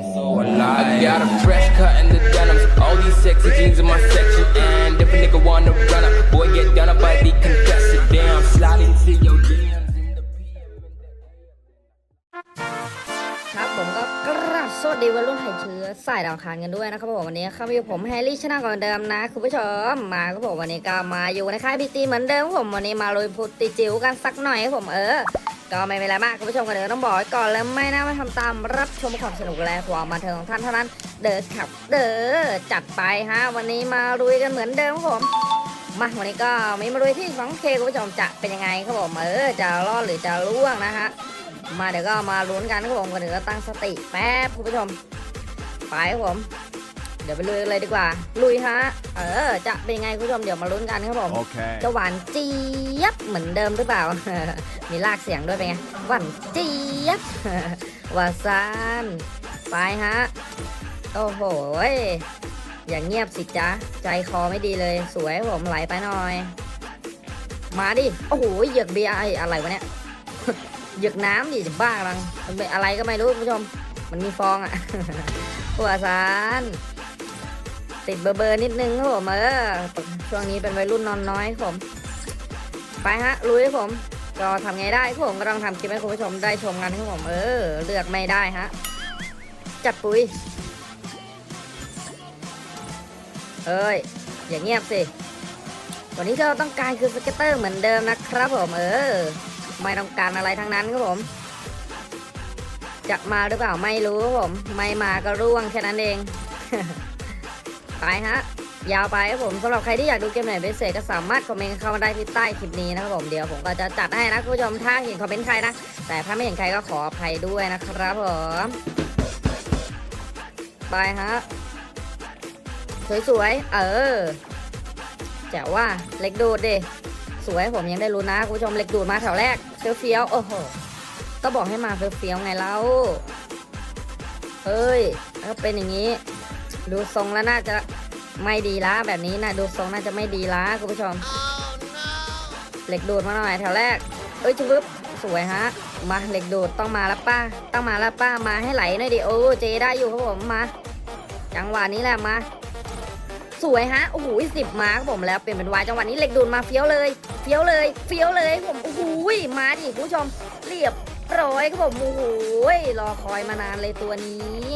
so alive. I got a fresh cut in the denims. All these sexy jeans in my section. And if a nigga wanna run up, boy, get done up by the contested. Damn, slide into your DMs in the PM. ครับผมก็กราบสวัสดีวัยรุ่นไทยเชื้อสายดาวคารกันด้วยนะครับผมวันนี้เข้ามาอยู่ผมแฮร์รี่ชนะก่อนเดิมนะคุณผู้ชมมาครับผมวันนี้ก็มาอยู่ในค่ายพีจีเหมือนเดิมครับผมวันนี้มาลุยพุตติจิ๋วกันสักหน่อยครับผมเออ ก็ไม่เป็นไรมากคุณผู้ชมกันเดิมต้องบอกไว้ก่อนแล้วไม่น่ามาทำตามรับชมความสนุกและความบันเทิงของท่านเท่านั้น เดินขับ เด้อจัดไปฮะ วันนี้มาลุยกันเหมือนเดิมครับผมมาวันนี้ก็มีมาลุยที่ 2K คุณผู้ชมจะเป็นยังไงครับผมเออจะรอดหรือจะล่วงนะฮะมาเดี๋ยวก็มาลุ้นกันครับผมกันเดี๋ยวตั้งสติแป๊บคุณผู้ชมไปครับผม เดี๋ยวไปลุยกันเลยดีกว่า ลุยฮะ เออ จะเป็นยังไงคุณผู้ชมเดี๋ยวมาลุ้นกันครับผม Okay. จะหวานเจี๊ยบเหมือนเดิมหรือเปล่า มีลากเสียงด้วยเป็นไง หวานเจี๊ยบวาซานไปฮะ โอ้โหยอย่างเงียบสิจ๊ะ ใจคอไม่ดีเลย สวยผมไหลไปหน่อย มาดิ โอ้โห เหยือกเบียร์ไอ้อะไรวะเนี่ย เหยือกน้ำดิจะบ้าลังมันเป็นอะไรก็ไม่รู้คุณผู้ชม มันมีฟองอะหัวสาร ติดเบอร์เบอร์นิดนึงครับผมเออช่วงนี้เป็นวัยรุ่นนอนน้อยครับผม ไปฮะลุยครับผม ก็ทำไงได้ครับผมก็ต้องทำคลิปให้คุณผู้ชมได้ชมกันครับผมเออ เลือกไม่ได้ฮะจัดปุยเอ้ยอย่าเงียบสิวันนี้ที่เราต้องการคือสเก็ตเตอร์เหมือนเดิมนะครับผมเออ ไม่ต้องการอะไรทั้งนั้นครับผม จะมาหรือเปล่าไม่รู้ครับผม ไม่มาก็ร่วงแค่นั้นเอง ไปฮะ ยาวไปครับผมสำหรับใครที่อยากดูเกมไหนเป็นพิเศษก็สามารถคอมเมนต์เข้ามาได้ที่ใต้คลิปนี้นะครับผมเดี๋ยวผมก็จะจัดให้นะคุณผู้ชมถ้าเห็นคอมเมนต์ใครนะ แต่ถ้าไม่เห็นใครก็ขออภัยด้วยนะครับผมไปฮะสวยๆเออแจ๋วว่าเล็กดูดดิสวยผมยังได้รู้นะคุณผู้ชมเล็กดูดมาแถวแรกเฟี้ยวๆโอ้โหก็บอกให้มาเฟี้ยวๆไงเล่าเฮ้ยแล้วเป็นอย่างนี้ ดูทรงแล้วน่าจะ ไม่ดีละแบบนี้นะดูทรงน่าจะไม่ดีละคุณผู้ชม เหล็กดูดมาหน่อยแถวแรก เอ้ยชุบสวยฮะ มาเหล็กดูดต้องมาล้วป้า ต้องมาล้วป้ามาให้ไหลหน่อยดิโอ้เจได้อยู่ครับผมมาจังหวะนี้แหละมาสวยฮะโอ้โหสิบมาครับผมแล้วเปลี่ยนเป็นวายจังหวะนี้เหล็กดูดมาเฟี้ยวเลยเฟี้ยวเลยเฟี้ยวเลยผมโอ้โหมาดิคุณผู้ชมเรียบร้อยครับผมโอ้โหรอคอยมานานเลยตัวนี้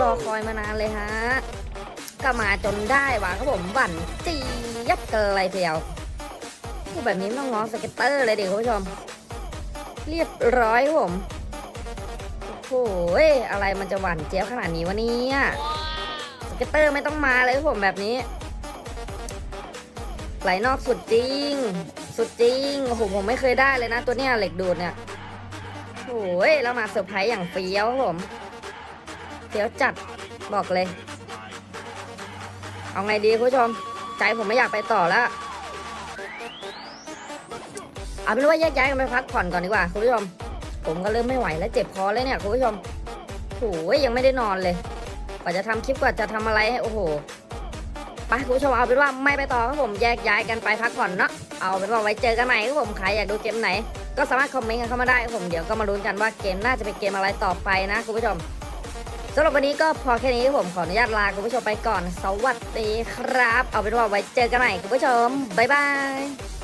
รอคอยมานานเลยฮะ ก็มาจนได้ว่ะครับผมบั่นจียับเกลยเดียวพูดแบบนี้ต้องง้อสเก็ตเตอร์เลยดิคุณผู้ชม เรียบร้อยครับผมโอ้โหอะไรมันจะหวานเจี๊ยบขนาดนี้วะเนี่ยสเก็ตเตอร์ไม่ต้องมาเลยครับผมแบบนี้ไหลนอกสุดจริง สุดจริงโอ้โหผมไม่เคยได้เลยนะ ตัวเนี้ยเหล็กดูดเนี่ยโอ้ยแล้วมาเซอร์ไพรส์อย่างเฟี้ยวครับผมเฟี้ยวจัดบอกเลย เอาไงดีคุณผู้ชม ใจผมไม่อยากไปต่อแล้วเอาเป็นว่าแยกย้ายกันไปพักผ่อนก่อนดีกว่าคุณผู้ชม ผมก็เริ่มไม่ไหวแล้วเจ็บคอเลยเนี่ยคุณผู้ชมโอ้ยยังไม่ได้นอนเลย กว่าจะทำคลิปกว่าจะทำอะไรให้โอ้โหไปคุณผู้ชมเอาเป็นว่าไม่ไปต่อครับผมแยกย้ายกันไปพักผ่อนเนาะเอาเป็นว่าไว้เจอกันใหม่ครับผมใครอยากดูเกมไหน ก็สามารถคอมเมนต์กันเข้ามาได้ครับผมเดี๋ยวก็มาลุ้นกันว่าเกมน่าจะเป็นเกมอะไรต่อไปนะคุณผู้ชม สำหรับวันนี้ก็พอแค่นี้ผมขออนุญาตลาคุณผู้ชมไปก่อน สวัสดีครับ เอาเป็นว่าไว้เจอกันใหม่คุณผู้ชม บ๊ายบาย